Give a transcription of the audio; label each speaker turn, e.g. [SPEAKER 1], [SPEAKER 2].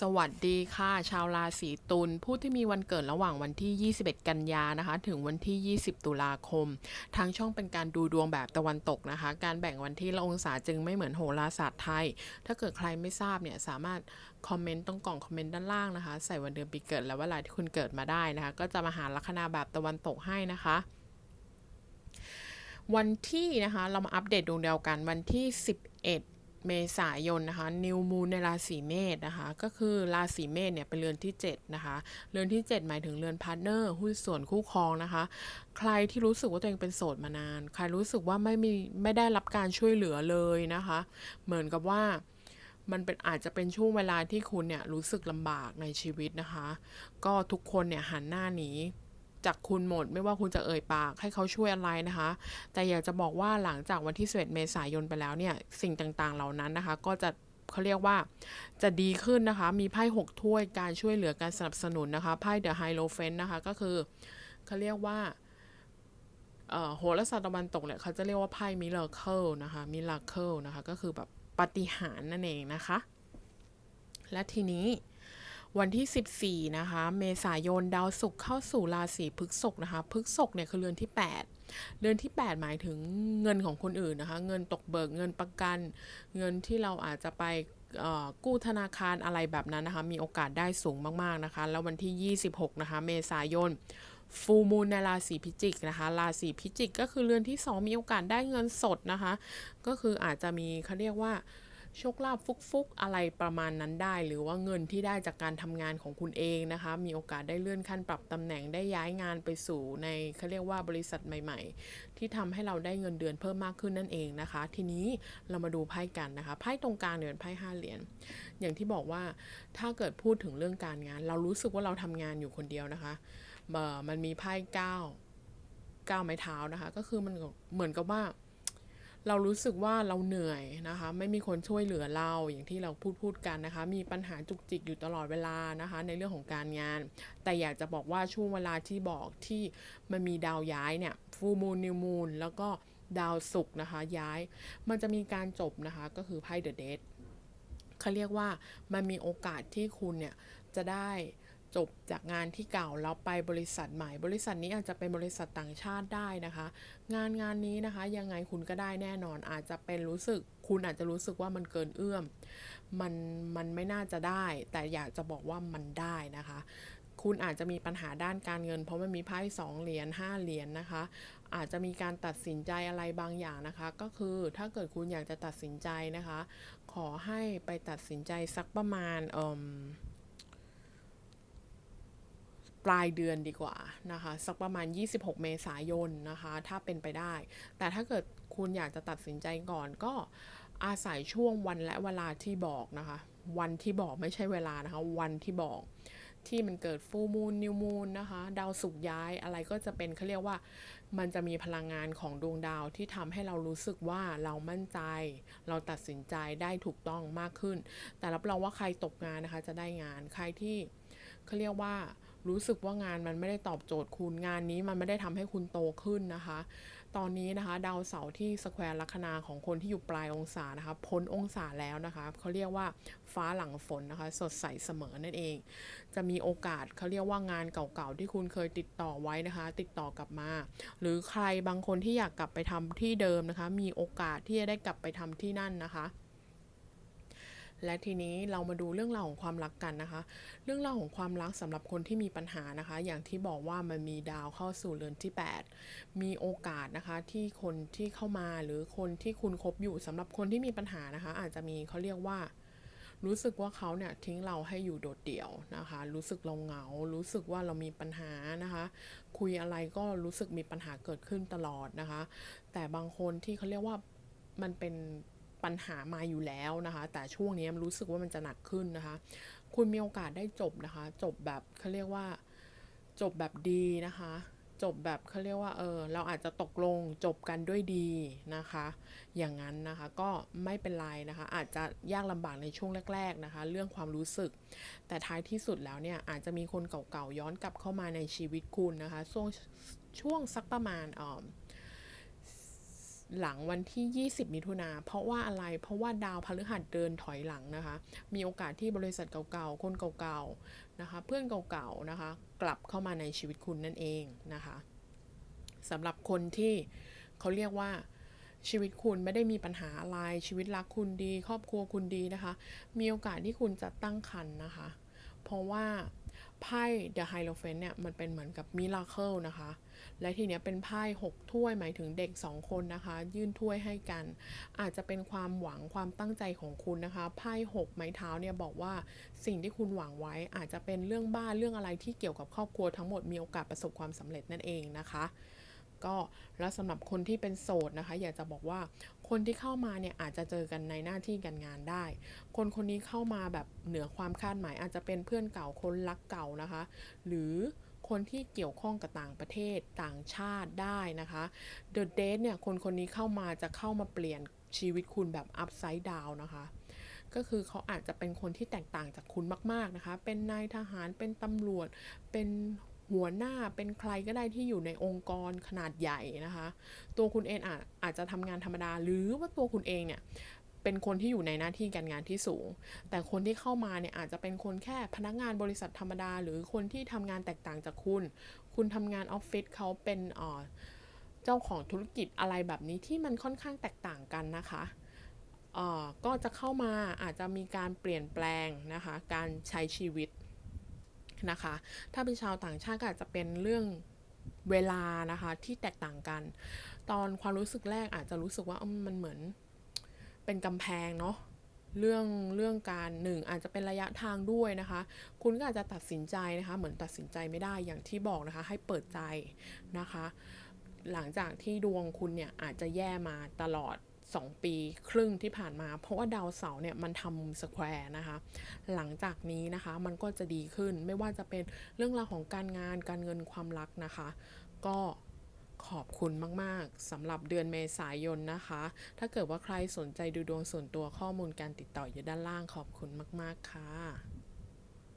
[SPEAKER 1] สวัสดีค่ะ ชาวราศีตุลผู้ที่มีวันเกิดระหว่างวันที่ 21 กันยานะคะ ถึงวันที่ 20 ตุลาคม ทางช่องเป็นการดูดวงแบบตะวันตกนะคะ การแบ่งวันที่และองศาจึงไม่เหมือนโหราศาสตร์ไทย ถ้าเกิดใครไม่ทราบเนี่ยสามารถคอมเมนต์ตรงกล่องคอมเมนต์ด้านล่างนะคะ ใส่วันเดือนปีเกิดและเวลาที่คุณเกิดมาได้นะคะ ก็จะมาหาลัคนาแบบตะวันตกให้นะคะวันที่นะคะ เรามาอัปเดตดวงเดาวกันวันที่ 11 เมษายนนะคะนิวมูนในราศีเมษนะคะ ก็คือราศีเมษเนี่ยเป็นเรือนที่ 7 นะคะ เรือนที่ 7 หมายถึงเรือนพาร์ทเนอร์หุ้นส่วนคู่ครองนะคะ ใครที่รู้สึกว่าตัวเองเป็นโสดมานาน ใครรู้สึกว่าไม่มีไม่ได้รับการช่วยเหลือเลยนะคะ เหมือนกับว่ามันเป็นอาจจะเป็นช่วงเวลาที่คุณเนี่ยรู้สึกลำบากในชีวิตนะคะ ก็ทุกคนเนี่ยหันหน้าหนี จากคุณหมด ไม่ว่าคุณจะเอ่ยปากให้เขาช่วยอะไรนะคะ แต่อยากจะบอกว่าหลังจากวันที่11เมษายนไปแล้วเนี่ยสิ่งต่างๆเหล่านั้นนะคะ ก็จะเขาเรียกว่าจะดีขึ้นนะคะ มีไพ่หกถ้วยการช่วยเหลือการสนับสนุนนะคะไพ่เดอะไฮโลเฟนนะคะก็คือเขาเรียกว่าเอ่อโหราศาสตร์ตะวันตกเนี่ยเขาจะเรียกว่าไพ่มิราเคิลนะคะมิราเคิลนะคะ ก็คือแบบปาฏิหารินั่นเองนะคะ และทีนี้ วันที่ 14 นะคะ เมษายนดาวศุกร์เข้าสู่ราศีพฤษภนะคะพฤษภเนี่ยคือเรือนที่ 8 เรือนที่ 8 หมายถึงเงินของคนอื่นนะคะ เงินตกเบิกเงินประกัน เงินที่เราอาจจะไปกู้ธนาคารอะไรแบบนั้นนะคะ มีโอกาสได้สูงมากๆนะคะ แล้ววันที่ 26 นะคะ เมษายนฟูมูลในราศีพิจิกนะคะ ราศีพิจิกก็คือเรือนที่ 2 มีโอกาสได้เงินสดนะคะ ก็คืออาจจะมีเขาเรียกว่า โชคลาภฟุกๆ อะไรประมาณนั้นได้ หรือว่าเงินที่ได้จากการทำงานของคุณเองนะคะ มีโอกาสได้เลื่อนขั้นปรับตำแหน่งได้ย้ายงานไปสู่ในเขาเรียกว่าบริษัทใหม่ๆ ที่ทำให้เราได้เงินเดือนเพิ่มมากขึ้นนั่นเองนะคะ ทีนี้เรามาดูไพ่กันนะคะไพ่ตรงกลางเนี่ยเป็นไพ่ห้าเหรียญอย่างที่บอกว่าถ้าเกิดพูดถึงเรื่องการงาน เรารู้สึกว่าเราทำงานอยู่คนเดียวนะคะเออมันมีไพ่เก้าเก้าไม้เท้านะคะ ก็คือมันเหมือนกับว่า เรารู้สึกว่าเราเหนื่อยนะคะ ไม่มีคนช่วยเหลือเราอย่างที่เราพูดพูดกันนะคะ มีปัญหาจุกจิกอยู่ตลอดเวลานะคะ ในเรื่องของการงาน แต่อยากจะบอกว่าช่วงเวลาที่บอกที่มันมีดาวย้ายเนี่ยฟูมูลนิวมูลแล้วก็ดาวศุกร์นะคะ ย้าย มันจะมีการจบนะคะ ก็คือไพ่เดอะเดทเขาเรียกว่ามันมีโอกาสที่คุณเนี่ยจะได้ จบจากงานที่เก่าแล้วไปบริษัทใหม่ บริษัทนี้อาจจะเป็นบริษัทต่างชาติได้นะคะ งานงานนี้นะคะ ยังไงคุณก็ได้แน่นอน อาจจะเป็นรู้สึก คุณอาจจะรู้สึกว่ามันเกินเอื้อม มันมันไม่น่าจะได้ แต่อยากจะบอกว่ามันได้นะคะ คุณอาจจะมีปัญหาด้านการเงิน เพราะมันมีไพ่สองเหรียญห้าเหรียญนะคะ อาจจะมีการตัดสินใจอะไรบางอย่างนะคะ ก็คือถ้าเกิดคุณอยากจะตัดสินใจนะคะ ขอให้ไปตัดสินใจสักประมาณเอ่ม ปลายเดือนดีกว่านะคะ สักประมาณ 26 เมษายนนะคะ ถ้าเป็นไปได้ แต่ถ้าเกิดคุณอยากจะตัดสินใจก่อนก็อาศัยช่วงวันและเวลาที่บอกนะคะ วันที่บอกไม่ใช่เวลานะคะ วันที่บอกที่มันเกิดฟูมูลนิวมูลนะคะ ดาวสุกย้ายอะไรก็จะเป็นเขาเรียกว่า มันจะมีพลังงานของดวงดาวที่ทำให้เรารู้สึกว่าเรามั่นใจ เราตัดสินใจได้ถูกต้องมากขึ้น แต่รับรองว่าใครตกงานนะคะจะได้งานใครที่เขาเรียกว่า รู้สึกว่างานมันไม่ได้ตอบโจทย์คุณงานนี้มันไม่ได้ทำให้คุณโตขึ้นนะคะ ตอนนี้นะคะ ดาวเสาร์ที่สแควร์ลัคนาของคนที่อยู่ปลายองศานะคะพ้นองศาแล้วนะคะเขาเรียกว่าฟ้าหลังฝนนะคะ สดใสเสมอนั่นเอง จะมีโอกาสเขาเรียกว่างานเก่าๆที่คุณเคยติดต่อไว้นะคะ ติดต่อกลับมา หรือใครบางคนที่อยากกลับไปทำที่เดิมนะคะ มีโอกาสที่จะได้กลับไปทำที่นั่นนะคะ และทีนี้เรามาดูเรื่องราวของความรักกันนะคะ เรื่องราวของความรักสำหรับคนที่มีปัญหานะคะ อย่างที่บอกว่ามันมีดาวเข้าสู่เรือนที่ 8 มีโอกาสนะคะที่คนที่เข้ามาหรือคนที่คุณคบอยู่สำหรับคนที่มีปัญหานะคะ อาจจะมีเขาเรียกว่ารู้สึกว่าเขาเนี่ยทิ้งเราให้อยู่โดดเดี่ยวนะคะ รู้สึกเราเหงา รู้สึกว่าเรามีปัญหานะคะ คุยอะไรก็รู้สึกมีปัญหาเกิดขึ้นตลอดนะคะ แต่บางคนที่เขาเรียกว่ามันเป็น ปัญหามาอยู่แล้วนะคะ แต่ช่วงนี้มันรู้สึกว่ามันจะหนักขึ้นนะคะ คุณมีโอกาสได้จบนะคะ จบแบบเขาเรียกว่า จบแบบดีนะคะ จบแบบเขาเรียกว่าเออเราอาจจะตกลงจบกันด้วยดีนะคะ อย่างนั้นนะคะก็ไม่เป็นไรนะคะ อาจจะยากลำบากในช่วงแรก ๆนะคะ เรื่องความรู้สึก แต่ท้ายที่สุดแล้วเนี่ยอาจจะมีคนเก่าๆย้อนกลับเข้ามาในชีวิตคุณนะคะช่วงช่วงสักประมาณเอ่อ หลังวันที่ 20 มิถุนาเพราะว่าอะไรเพราะว่าดาวพฤหัสเดินถอยหลังนะคะ มีโอกาสที่บริษัทเก่าๆ คนเก่าๆนะคะ เพื่อนเก่าๆนะคะ กลับเข้ามาในชีวิตคุณนั่นเองนะคะสำหรับคนที่เขาเรียกว่าชีวิตคุณไม่ได้มีปัญหาอะไรชีวิตรักคุณดี ครอบครัวคุณดีนะคะ มีโอกาสที่คุณจะตั้งครรภ์นะคะ เพราะว่า ไพ่ The Hierophant เนี่ยมันเป็นเหมือนกับมิราเคิลนะคะ และทีเนี้ยเป็นไพ่หกถ้วยหมายถึงเด็กสองคนนะคะ ยื่นถ้วยให้กัน อาจจะเป็นความหวังความตั้งใจของคุณนะคะไพ่หกไม้เท้าเนี่ยบอกว่าสิ่งที่คุณหวังไว้ อาจจะเป็นเรื่องบ้านเรื่องอะไรที่เกี่ยวกับครอบครัวทั้งหมดมีโอกาสประสบความสำเร็จนั่นเองนะคะ ก็แล้วสำหรับคนที่เป็นโสดนะคะ อยากจะบอกว่าคนที่เข้ามาเนี่ยอาจจะเจอกันในหน้าที่การงานได้ คนคนนี้เข้ามาแบบเหนือความคาดหมาย อาจจะเป็นเพื่อนเก่าคนรักเก่านะคะ หรือคนที่เกี่ยวข้องกับต่างประเทศต่างชาติได้นะคะ The Date เนี่ยคนคนนี้เข้ามาจะเข้ามาเปลี่ยนชีวิตคุณแบบ upside down นะคะ ก็คือเขาอาจจะเป็นคนที่แตกต่างจากคุณมาก ๆ นะคะ เป็นนายทหารเป็นตำรวจเป็น หัวหน้าเป็นใครก็ได้ที่อยู่ในองค์กรขนาดใหญ่นะคะ ตัวคุณเองอาจอาจจะทำงานธรรมดา หรือว่าตัวคุณเองเนี่ยเป็นคนที่อยู่ในหน้าที่การงานที่สูง แต่คนที่เข้ามาเนี่ยอาจจะเป็นคนแค่พนักงานบริษัทธรรมดา หรือคนที่ทำงานแตกต่างจากคุณ คุณทำงานออฟฟิศเขาเป็นเจ้าของธุรกิจอะไรแบบนี้ที่มันค่อนข้างแตกต่างกันนะคะก็จะเข้ามาอาจจะมีการเปลี่ยนแปลงนะคะ การใช้ชีวิต นะคะ ถ้าเป็นชาวต่างชาติก็อาจจะเป็นเรื่องเวลานะคะที่แตกต่างกัน ตอนความรู้สึกแรกอาจจะรู้สึกว่ามันเหมือนเป็นกำแพงเนาะเรื่องเรื่องการหนึ่งอาจจะเป็นระยะทางด้วยนะคะ คุณก็อาจจะตัดสินใจนะคะ เหมือนตัดสินใจไม่ได้อย่างที่บอกนะคะ ให้เปิดใจนะคะ หลังจากที่ดวงคุณเนี่ยอาจจะแย่มาตลอด 2 ปีครึ่งที่ผ่านมา เพราะว่าดาวเสาร์เนี่ยมันทำมุมสแควร์นะคะ หลังจากนี้นะคะมันก็จะดีขึ้นไม่ว่าจะเป็นเรื่องราวของการงานการเงินความรักนะคะ ก็ขอบคุณมาก ๆสำหรับเดือนเมษายนนะคะ ถ้าเกิดว่าใครสนใจดูดวงส่วนตัวข้อมูลการติดต่ออยู่ด้านล่างขอบคุณมาก ๆ ค่ะ